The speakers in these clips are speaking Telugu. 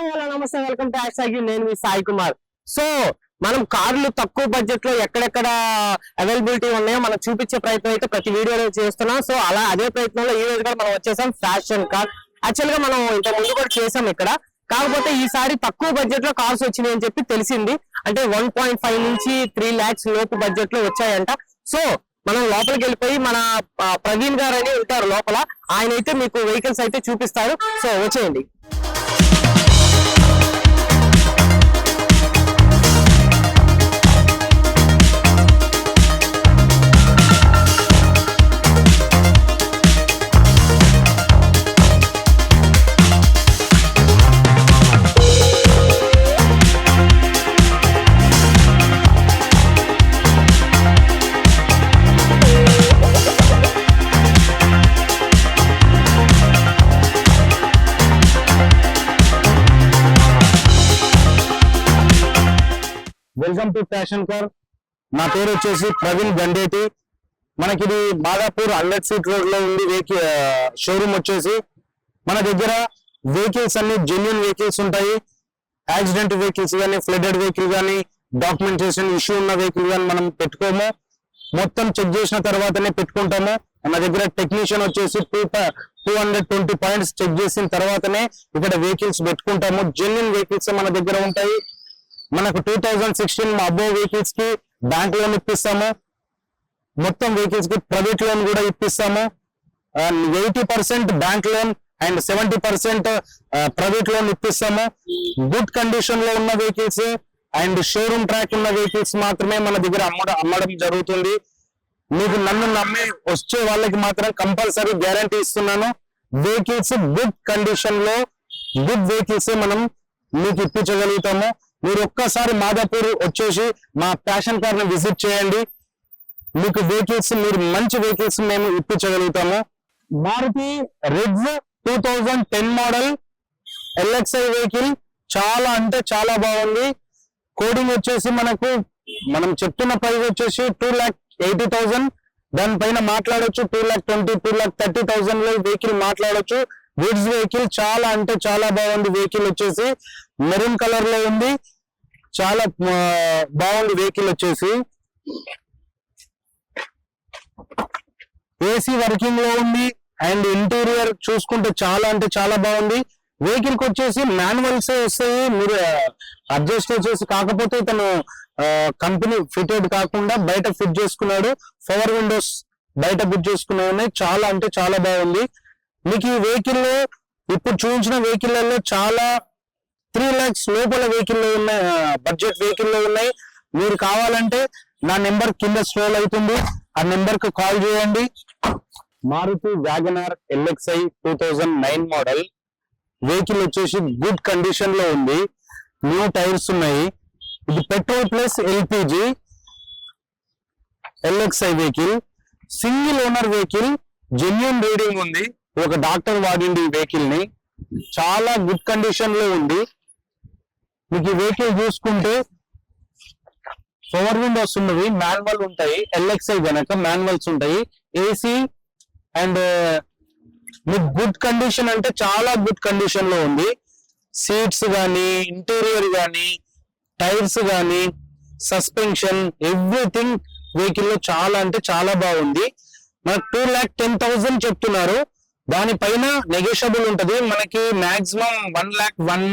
హాయ్ హలో నమస్తే వెల్కమ్ టు హ్యాష్ నేను మీ సాయి కుమార్. సో మనం కార్లు తక్కువ బడ్జెట్లో ఎక్కడెక్కడ అవైలబిలిటీ ఉన్నాయో మనం చూపించే ప్రయత్నం అయితే ప్రతి వీడియోలో చేస్తున్నాం. సో అలా అదే ప్రయత్నంలో ఈ రోజు కూడా మనం వచ్చేసాం ఫ్యాషన్ కార్. యాక్చువల్గా మనం ఇంత ముందు కూడా చేసాం ఇక్కడ. కాకపోతే ఈసారి తక్కువ బడ్జెట్లో కార్స్ వచ్చినాయి అని చెప్పి తెలిసింది. అంటే వన్ పాయింట్ ఫైవ్ నుంచి త్రీ లాక్స్ లోపు బడ్జెట్లో వచ్చాయంట. సో మనం లోపలికి వెళ్ళిపోయి మన ప్రవీణ్ గారు అని ఉంటారు లోపల. ఆయన అయితే మీకు వెహికల్స్ అయితే చూపిస్తారు. సో వచ్చేయండి. వెల్కమ్ నా పేరు వచ్చేసి ప్రవీణ్ గండేటి. మనకి ఇది మాదాపూర్ హండ్రెడ్ ఫీట్ రోడ్లో ఉంది వెహికల్ షోరూమ్ వచ్చేసి. మన దగ్గర వెహికల్స్ అన్ని జెన్యున్ వెహికల్స్ ఉంటాయి. యాక్సిడెంట్ వెహికల్స్ కానీ ఫ్లడెడ్ వెహికల్ కానీ డాక్యుమెంటేషన్ ఇష్యూ ఉన్న వెహికల్ కానీ మనం పెట్టుకోము. మొత్తం చెక్ చేసిన తర్వాతనే పెట్టుకుంటాము. మన దగ్గర టెక్నీషియన్ వచ్చేసి two two hundred twenty points check చేసిన తర్వాతనే ఇక్కడ వెహికల్స్ పెట్టుకుంటాము. జెన్యున్ వెహికల్స్ మన దగ్గర ఉంటాయి. మనకు టూ థౌజండ్ సిక్స్టీన్ అబ్బో వెహికల్స్కి బ్యాంక్ లోన్ ఇప్పిస్తాము. మొత్తం వెహికల్స్కి ప్రైవేట్ లోన్ కూడా ఇప్పిస్తాము. Eighty percent bank loan and seventy percent private loan ఇప్పిస్తాము. Good కండిషన్లో ఉన్న వెహికల్స్ అండ్ షోరూమ్ ట్రాక్ ఉన్న వెహికల్స్ మాత్రమే మన దగ్గర అమ్మడం అమ్మడం జరుగుతుంది. మీకు నన్ను నమ్మి వచ్చే వాళ్ళకి మాత్రం కంపల్సరీ గ్యారంటీ ఇస్తున్నాను. వెహికల్స్ గుడ్ కండిషన్లో గుడ్ వెహికల్స్ మనం మీకు ఇప్పించగలుగుతాము. మీరు ఒక్కసారి మాదాపూర్ వచ్చేసి మా ప్యాషన్ కార్ని విజిట్ చేయండి. మీకు వెహికల్స్ మీరు మంచి వెహికల్స్ మేము ఇప్పించగలుగుతాము. Maruti Ritz two thousand ten model LXI vehicle చాలా అంటే చాలా బాగుంది. కోడింగ్ వచ్చేసి మనకు మనం చెప్తున్న ప్రైస్ వచ్చేసి టూ ల్యాక్ ఎయిటీ థౌసండ్ దానిపైన మాట్లాడొచ్చు two lakh twenty two lakh thirty థౌసండ్లో vehicle మాట్లాడొచ్చు. విడ్స్ వెహికల్ చాలా అంటే చాలా బాగుంది వెహికల్ వచ్చేసి. మెరూన్ కలర్లో ఉంది. చాలా బాగుంది వెహికల్ వచ్చేసి. ఏసీ వర్కింగ్లో ఉంది. అండ్ ఇంటీరియర్ చూసుకుంటే చాలా అంటే చాలా బాగుంది. వెహికల్కి వచ్చేసి మాన్యువల్స్ వస్తాయి. మీరు అడ్జస్ట్ వచ్చేసి కాకపోతే తను కంపెనీ ఫిటెడ్ కాకుండా బయట ఫిట్ చేసుకున్నాడు. పవర్ విండోస్ బయట ఫిట్ చేసుకున్నాయి. ఉన్నాయి. చాలా అంటే చాలా బాగుంది. మీకు ఈ వెహికల్ ఇప్పుడు చూపించిన వెహికల్లలో చాలా త్రీ ల్యాక్స్ లోపల వెహికల్లో ఉన్నాయి బడ్జెట్ వెహికల్లో ఉన్నాయి. మీరు కావాలంటే నా నెంబర్ కింద స్ట్రోల్ అవుతుంది. ఆ నెంబర్కు కాల్ చేయండి. Maruti Wagon R LXI two thousand nine model. Vehicle వచ్చేసి గుడ్ కండిషన్లో ఉంది. న్యూ టైర్స్ ఉన్నాయి. ఇది petrol plus LPG LXI vehicle. Single owner vehicle genuine reading ఉంది. ఒక డాక్టర్ వాడింది ఈ వెహికల్ని చాలా గుడ్ కండిషన్లో ఉంది. మీకు ఈ వెహికల్ చూసుకుంటే పవర్ విండోస్ ఉన్నవి మాన్యువల్ ఉంటాయి ఎల్ఎక్స్ఐ గనక మాన్యువల్స్ ఉంటాయి. ఏసీ అండ్ uh, మీకు గుడ్ కండిషన్ అంటే చాలా గుడ్ కండిషన్లో ఉంది. సీట్స్ కానీ ఇంటీరియర్ కానీ టైర్స్ కానీ సస్పెన్షన్ ఎవ్రీథింగ్ వెహికల్లో చాలా అంటే చాలా బాగుంది. మనకు టూ ల్యాక్ టెన్ థౌసండ్ చెప్తున్నారు. దానిపైన నెగోషియబుల్ ఉంటది. మనకి maximum one lakh one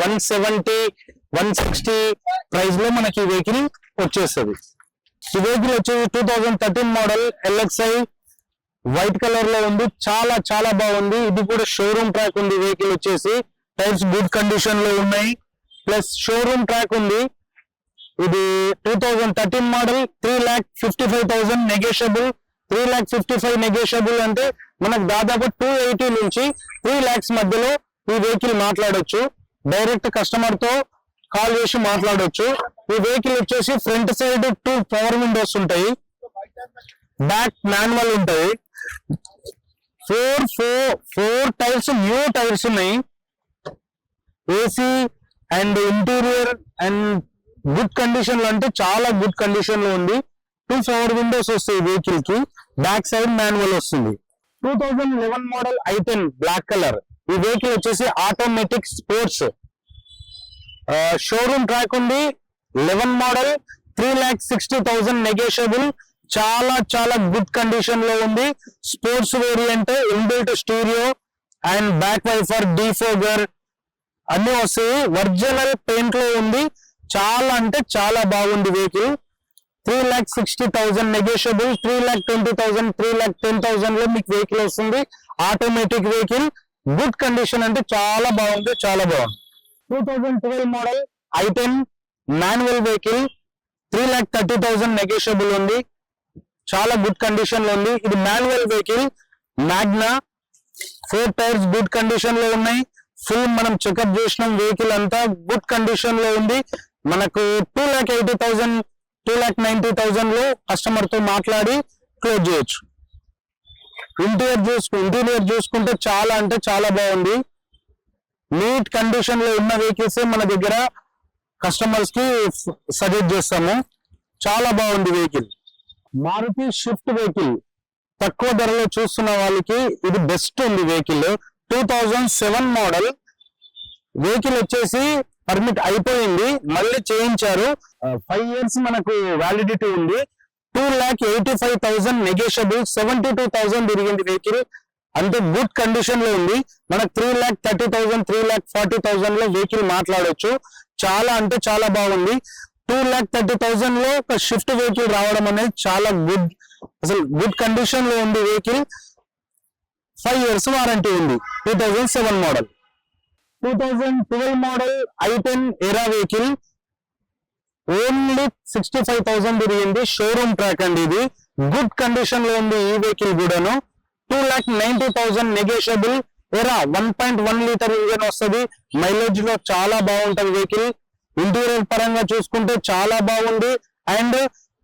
one seventy one sixty ప్రైస్లో మనకి వెహికల్ వచ్చేస్తుంది. ఈ వెహికల్ వచ్చేసి two thousand thirteen model LXI white కలర్లో ఉంది. చాలా చాలా బాగుంది. ఇది కూడా షోరూమ్ ట్రాక్ ఉంది వెహికల్ వచ్చేసి. టైర్స్ గుడ్ కండిషన్లో ఉన్నాయి. ప్లస్ షోరూమ్ ట్రాక్ ఉంది. ఇది two thousand thirteen model three lakh fifty five thousand negotiable three lakh fifty five negotiable అంటే మనకు దాదాపు టూ ఎయిటీ నుంచి త్రీ ల్యాక్స్ మధ్యలో ఈ వెహికల్ మాట్లాడొచ్చు. డైరెక్ట్ కస్టమర్తో కాల్ చేసి మాట్లాడొచ్చు. ఈ వెహికల్ వచ్చేసి front side two power windows ఉంటాయి. బ్యాక్ మాన్యువల్ ఉంటాయి. Four four four tyres new tyres ఉన్నాయి. AC and interior and good కండిషన్లో అంటే చాలా గుడ్ కండిషన్లో ఉంది. టూ పవర్ విండోస్ వస్తాయి వెహికల్కి. బ్యాక్ సైడ్ మాన్యువల్ వస్తుంది. Two thousand eleven model i ten black colour ఈ వెహికల్ వచ్చేసి ఆటోమేటిక్ స్పోర్ట్స్ షోరూమ్ ట్రాక్ ఉంది. Eleven model three lakh sixty thousand negotiable చాలా చాలా గుడ్ కండిషన్లో ఉంది. Sports variant inbuilt stereo and back wiper defogger అన్ని వస్తాయి. ఒరిజినల్ పెయింట్లో ఉంది. చాలా అంటే చాలా బాగుంది vehicle three lakh sixty thousand negotiable three lakh twenty thousand three lakh ten థౌసండ్లో మీకు వెహికల్ వస్తుంది. ఆటోమేటిక్ వెహికల్ గుడ్ కండిషన్ అంటే చాలా బాగుంది చాలా బాగుంది. Two thousand twelve model i ten manual vehicle three lakh thirty thousand negotiable ఉంది. చాలా గుడ్ కండిషన్లో ఉంది. ఇది manual vehicle Magna four tyres good కండిషన్లో ఉన్నాయి. ఫుల్ మనం చెకప్ చేసిన వెహికల్ అంతా గుడ్ కండిషన్లో ఉంది. మనకు two lakh eighty thousand two lakh ninety థౌజండ్లో కస్టమర్తో మాట్లాడి క్లోజ్ చేయొచ్చు. ఇంటీరియర్ చూసుకు ఇంటీరియర్ చూసుకుంటే చాలా అంటే చాలా బాగుంది. నీట్ కండిషన్లో ఉన్న వెహికల్స్ మన దగ్గర కస్టమర్స్కి సజెస్ట్ చేస్తాము. చాలా బాగుంది వెహికల్ మారుతి షిఫ్ట్ వెహికల్ తక్కువ ధరలో చూస్తున్న వాళ్ళకి ఇది బెస్ట్ ఉంది vehicle two seven model vehicle వచ్చేసి పర్మిట్ అయిపోయింది మళ్ళీ చేయించారు. ఫైవ్ ఇయర్స్ మనకు వ్యాలిడిటీ ఉంది. Two lakh eighty five thousand negotiable seventy two thousand తిరిగింది వెహికల్ అంతే గుడ్ కండిషన్లో ఉంది. మనకు three lakh thirty thousand three lakh forty థౌసండ్లో vehicle మాట్లాడవచ్చు చాలా అంటే చాలా బాగుంది. టూ ల్యాక్ థర్టీ థౌసండ్లో ఒక షిఫ్ట్ వెహికల్ రావడం అనేది చాలా గుడ్ అసలు గుడ్ కండిషన్లో ఉంది వెహికల్ ఫైవ్ ఇయర్స్ వారంటీ ఉంది. Two thousand seven model two thousand twelve model i ten Era vehicle only sixty five thousand తిరిగింది షోరూమ్ ట్రాక్ అండి ఇది. గుడ్ కండిషన్లో ఉంది ఈ వెహికల్ కూడాను. Two lakh ninety thousand negotiable Era one point one litre engine వస్తుంది. మైలేజ్లో చాలా బాగుంటది వెహికల్ ఇంటీరియర్ పరంగా చూసుకుంటే చాలా బాగుంది. అండ్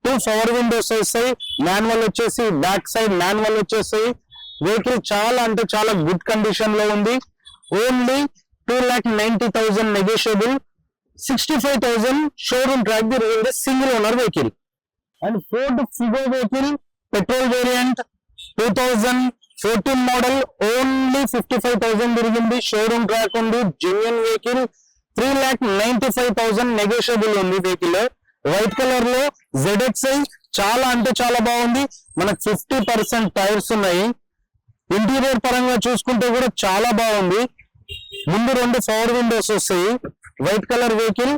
టూ పవర్ విండోస్ వస్తాయి. మాన్యువల్ వచ్చేసి బ్యాక్ సైడ్ మాన్యువల్ వచ్చేస్తాయి. వెహికల్ చాలా అంటే చాలా గుడ్ కండిషన్లో ఉంది. Only two lakh ninety thousand negotiable sixty five thousand showroom track తిరిగింది single owner vehicle and Ford Figo vehicle petrol variant two thousand fourteen model only fifty five thousand తిరిగింది షోరూమ్ ట్రాక్ ఉంది genuine vehicle three lakh ninety five thousand negotiable ఉంది వెహికల్ వైట్ కలర్లో జెడ్ఎక్స్ఐ చాలా అంటే చాలా బాగుంది మనకు ఫిఫ్టీ పర్సెంట్ టైర్స్ ఉన్నాయి ఇంటీరియర్ పరంగా చూసుకుంటే కూడా చాలా బాగుంది. ముందు రెండు పవర్ విండోస్ వస్తాయి. వైట్ కలర్ వెహికల్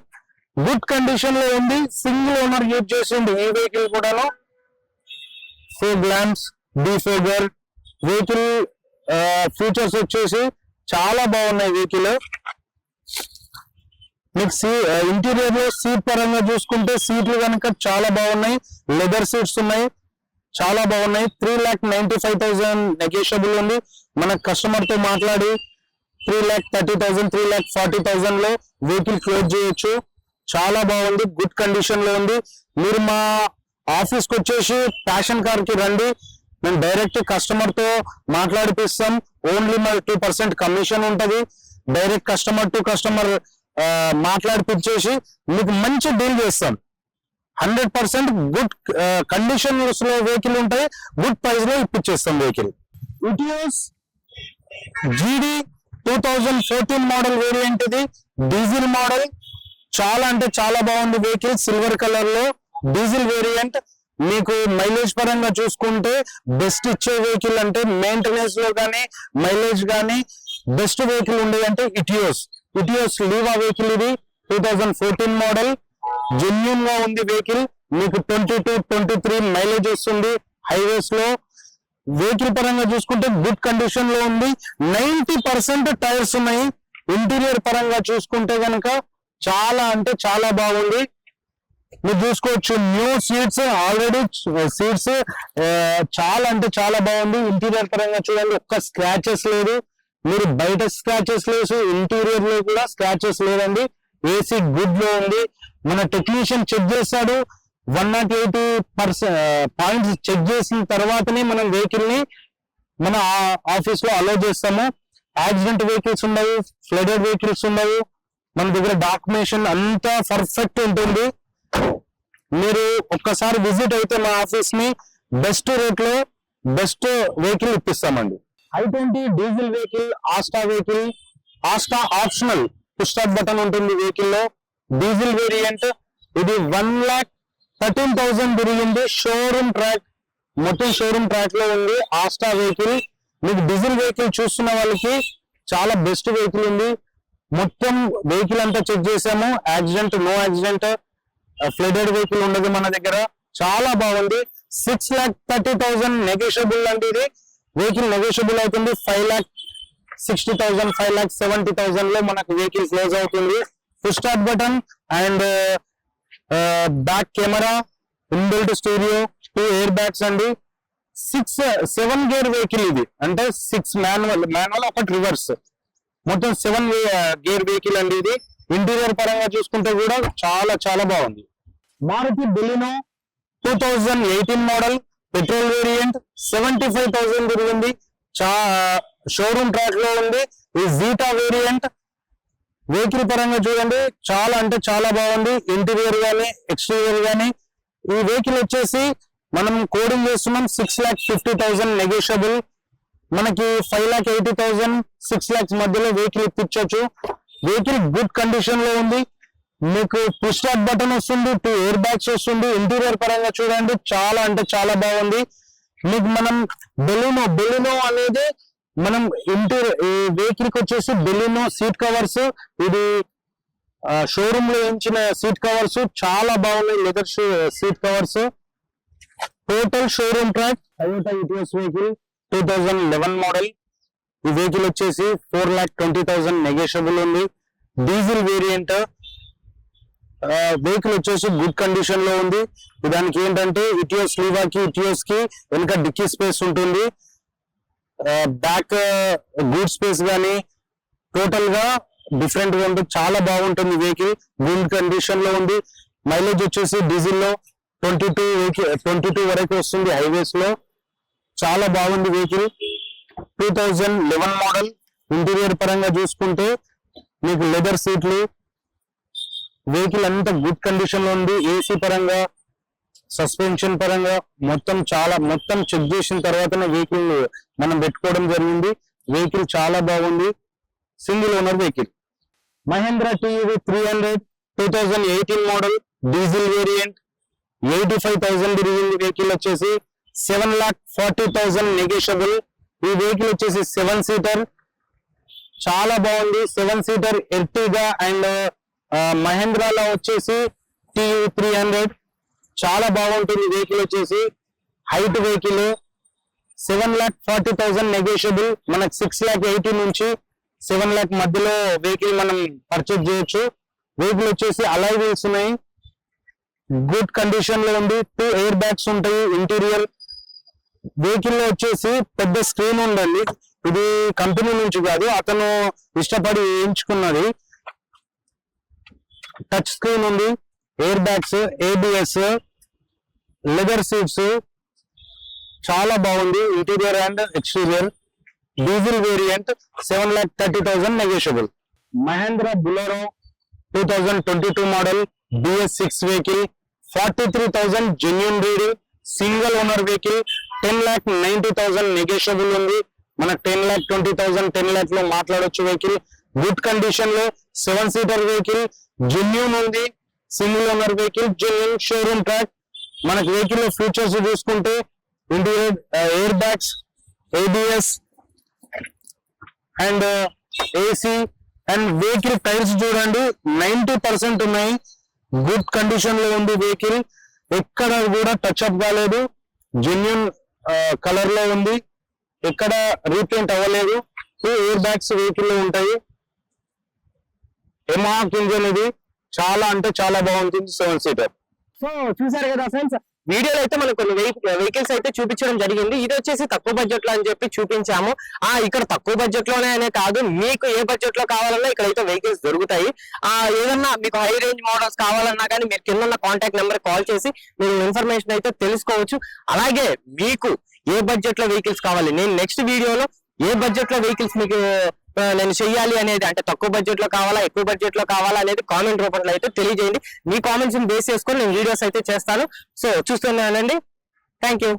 గుడ్ కండిషన్లో ఉంది. సింగిల్ ఓనర్ యూజ్ చేసింది ఈ వెహికల్ కూడాను. Fog lamps defogger vehicle features వచ్చేసి చాలా బాగున్నాయి వెహికల్. మీకు సీ ఇంటీరియర్లో సీట్ పరంగా చూసుకుంటే సీట్లు కనుక చాలా బాగున్నాయి. లెదర్ సీట్స్ ఉన్నాయి. చాలా బాగున్నాయి. Three lakh ninety five thousand negotiable ఉంది. మన కస్టమర్తో మాట్లాడి three lakh thirty thousand three lakh forty థౌసండ్లో vehicle close చేయొచ్చు. చాలా బాగుంది గుడ్ కండిషన్లో ఉంది. మీరు మా ఆఫీస్కి వచ్చేసి ప్యాషన్ కార్కి రండి. మేము డైరెక్ట్ కస్టమర్తో మాట్లాడిపిస్తాం. ఓన్లీ మరి టూ పర్సెంట్ కమిషన్ ఉంటది. డైరెక్ట్ కస్టమర్ టు కస్టమర్ మాట్లాడిపించేసి మీకు మంచి డీల్ చేస్తాం. హండ్రెడ్ పర్సెంట్ గుడ్ కండిషన్లో వెహికల్ ఉంటాయి గుడ్ ప్రైస్లో ఇప్పించేస్తాం వెహికల్ యూస్ జీడీ two thousand fourteen model variant ఇది. డీజిల్ మోడల్ చాలా అంటే చాలా బాగుంది వెహికల్ సిల్వర్ కలర్లో డీజిల్ వేరియంట్ మీకు మైలేజ్ పరంగా చూసుకుంటే బెస్ట్ ఇచ్చే వెహికల్ అంటే మెయింటెనెన్స్లో కానీ మైలేజ్ కానీ బెస్ట్ వెహికల్ ఉండేదంటే ఇటియోస్ ఇటియోస్ లీవా వెహికల్ ఇది. టూ థౌజండ్ ఫోర్టీన్ మోడల్ జెన్యున్గా ఉంది వెహికల్ మీకు twenty two twenty three mileage వస్తుంది హైవేస్లో. వెహికల్ పరంగా చూసుకుంటే గుడ్ కండిషన్లో ఉంది. నైన్టీ పర్సెంట్ టైర్స్ ఉన్నాయి. ఇంటీరియర్ పరంగా చూసుకుంటే గనక చాలా అంటే చాలా బాగుంది. మీరు చూసుకోవచ్చు న్యూ సీట్స్ ఆల్రెడీ సీట్స్ చాలా అంటే చాలా బాగుంది. ఇంటీరియర్ పరంగా చూడండి ఒక్క స్క్రాచెస్ లేదు. మీరు బయట స్క్రాచెస్ లేదు ఇంటీరియర్లో కూడా స్క్రాచెస్ లేదండి. ఏసీ గుడ్లో ఉంది. మన టెక్నీషియన్ చెక్ చేస్తాడు. One nought eighty percent points check చేసిన తర్వాతనే మనం వెహికల్ని మన ఆఫీస్లో అలో చేస్తాము. యాక్సిడెంట్ వెహికల్స్ ఉండవు ఫ్లడెడ్ వెహికల్స్ ఉండవు. మన దగ్గర డాక్యుమెంటేషన్ అంతా పర్ఫెక్ట్ ఉంటుంది. మీరు ఒక్కసారి విజిట్ అయితే మా ఆఫీస్ని బెస్ట్ రేట్లో best vehicle ఇప్పిస్తామండి. I twenty diesel vehicle Asta vehicle Asta optional push start button ఉంటుంది వెహికల్లో. డీజిల్ వేరియంట్ ఇది వన్ లాక్ థర్టీన్ థౌసండ్ తిరిగింది షోరూమ్ ట్రాక్ మొత్తం షోరూమ్ ట్రాక్లో ఉంది. ఆస్టా వెహికల్ మీకు డీజిల్ వెహికల్ చూస్తున్న వాళ్ళకి చాలా బెస్ట్ వెహికల్ ఉంది. మొత్తం వెహికల్ అంతా చెక్ చేసాము. Accident no accident flooded vehicle ఉండదు మన దగ్గర. చాలా బాగుంది. Six lakh thirty thousand negotiable అంటే ఇది. వెహికల్ నెగోషియబుల్ అవుతుంది. Five lakh sixty thousand five lakh seventy థౌసండ్లో మనకు వెహికల్ క్లోజ్ అవుతుంది. Full start button and back camera inbuilt studio two air bags అండి. సిక్స్ సెవెన్ గేర్ వెహికల్ ఇది. అంటే సిక్స్ మాన్యువల్ మాన్యువల్ ఒకటి రివర్స్ మొత్తం సెవెన్ గేర్ వెహికల్ అండి ఇది. ఇంటీరియర్ పరంగా చూసుకుంటే కూడా చాలా చాలా బాగుంది. Maruti Baleno two thousand eighteen model petrol variant seventy five thousand తిరిగింది చా షోరూమ్ ట్రాక్లో ఉంది. ఈ జీటా వేరియంట్ వెహికల్ పరంగా చూడండి చాలా అంటే చాలా బాగుంది. ఇంటీరియర్ కానీ ఎక్స్టీరియర్ కానీ ఈ వెహికల్ వచ్చేసి మనం కోడింగ్ చేస్తున్నాం six lakh fifty thousand negotiable మనకి five lakh eighty thousand six lakhs మధ్యలో వెహికల్ ఇప్పించవచ్చు వెహికల్ గుడ్ కండిషన్లో ఉంది. మీకు పుష్ స్టార్ట్ బటన్ వస్తుంది టూ ఎయిర్ బ్యాగ్స్ వస్తుంది. ఇంటీరియర్ పరంగా చూడండి చాలా అంటే చాలా బాగుంది. మీకు మనం బెలినో బెలినో అనేది మనం ఇంటర్ ఈ వెహికల్కి వచ్చేసి బెలినో సీట్ కవర్స్ ఇది షోరూమ్లో ఉంచిన సీట్ కవర్స్ చాలా బాగున్నాయి leather seat covers total showroom track Toyota Etios vehicle two thousand eleven model ఈ వెహికల్ వచ్చేసి four lakh twenty thousand negotiable ఉంది. డీజిల్ వేరియంట్ వెహికల్ వచ్చేసి గుడ్ కండిషన్లో ఉంది. దానికి ఏంటంటే ఇటియోస్ లీవాకి ఇటియోస్కి వెనుక డిక్కీ స్పేస్ ఉంటుంది. బ్యాక్ గూడ్ స్పేస్ కానీ టోటల్గా డిఫరెంట్గా ఉంటుంది చాలా బాగుంటుంది వెహికల్ గుడ్ కండిషన్లో ఉంది. మైలేజ్ వచ్చేసి డీజిల్లో ట్వంటీ టూ ట్వంటీ టూ వరకు వస్తుంది హైవేస్లో. చాలా బాగుంది vehicle two thousand eleven model interior పరంగా చూసుకుంటే మీకు లెదర్ సీట్లు వెహికల్ అంతా గుడ్ కండిషన్లో ఉంది. ఏసీ పరంగా సస్పెన్షన్ పరంగా మొత్తం చాలా మొత్తం చెక్ చేసిన తర్వాతనే వెహికల్ మనం పెట్టుకోవడం జరిగింది. వెహికల్ చాలా బాగుంది. Single owner vehicle Mahindra TV three hundred two thousand eighteen model diesel variant eighty five thousand vehicle వచ్చేసి seven lakh forty thousand negotiable ఈ వెహికల్ వచ్చేసి సెవెన్ సీటర్ చాలా బాగుంది. సెవెన్ సీటర్ ఎర్టిగా అండ్ మహేంద్రాలో వచ్చేసి టీయూ త్రీ హండ్రెడ్ చాలా బాగుంటుంది వెహికల్ వచ్చేసి. Height vehicle seven lakh forty thousand negotiable మనకు సిక్స్ లాక్ ఎయిటీ నుంచి సెవెన్ ల్యాక్ మధ్యలో వెహికల్ మనం పర్చేజ్ చేయొచ్చు. వెహికల్ వచ్చేసి అలై వీల్స్ ఉన్నాయి. గుడ్ కండిషన్లో ఉంది. టూ ఎయిర్ బ్యాగ్స్ ఉంటాయి. ఇంటీరియర్ వెహికల్లో వచ్చేసి పెద్ద స్క్రీన్ ఉందండి. ఇది కంపెనీ నుంచి కాదు అతను ఇష్టపడి వేయించుకున్నది. టచ్ స్క్రీన్ ఉంది. Air bags ABS leather seats చాలా బాగుంది. Interior and exterior diesel variant seven lakh thirty thousand negotiable Mahindra Bolero two thousand twenty two model BS six vehicle forty three thousand genuine reading single owner vehicle ten lakh ninety thousand negotiable ఉంది. మనకు ten lakh twenty thousand ten ల్యాక్లో మాట్లాడొచ్చు వెహికల్ గుడ్ కండిషన్లో సెవెన్ సీటర్ వెహికల్ జెన్యున్ ఉంది. Single owner vehicle genuine showroom track మనకి వెహికల్లో ఫీచర్స్ చూసుకుంటే interior air bags ABS and AC and vehicle tyres చూడండి. నైన్టీ పర్సెంట్ ఉన్నాయి. గుడ్ కండిషన్లో ఉంది వెహికల్ ఎక్కడ కూడా టచ్ అప్ కాలేదు. జెన్యున్ కలర్లో ఉంది. ఎక్కడ రీపెయింట్ అవ్వలేదు. టూ ఎయిర్ బ్యాగ్స్ వెహికల్లో ఉంటాయి. ఎమాక్ ఇంజన్ ఇది. చాలా అంటే చాలా బాగుంటుంది సెవెన్ సీటర్ సో చూసారు కదా ఫ్రెండ్స్ వీడియోలో అయితే మనకు కొన్ని వెహికల్స్ అయితే చూపించడం జరిగింది. ఇది వచ్చేసి తక్కువ బడ్జెట్లో అని చెప్పి చూపించాము. ఆ ఇక్కడ తక్కువ బడ్జెట్లోనే అనే కాదు మీకు ఏ బడ్జెట్లో కావాలన్నా ఇక్కడ అయితే వెహికల్స్ దొరుకుతాయి. ఆ ఏదన్నా మీకు హై రేంజ్ మోడల్స్ కావాలన్నా కానీ మీరు కింద కాంటాక్ట్ నెంబర్ కాల్ చేసి మీరు ఇన్ఫర్మేషన్ అయితే తెలుసుకోవచ్చు. అలాగే మీకు ఏ బడ్జెట్లో వెహికల్స్ కావాలి? నేను నెక్స్ట్ వీడియోలో ఏ బడ్జెట్లో వెహికల్స్ మీకు నేను చెయ్యాలి అనేది అంటే తక్కువ బడ్జెట్లో కావాలా ఎక్కువ బడ్జెట్లో కావాలా అనేది కామెంట్ రూపంలో అయితే తెలియజేయండి. మీ కామెంట్స్ బేస్ చేసుకొని నేను వీడియోస్ అయితే చేస్తాను. సో చూస్తున్నానండి థ్యాంక్ యూ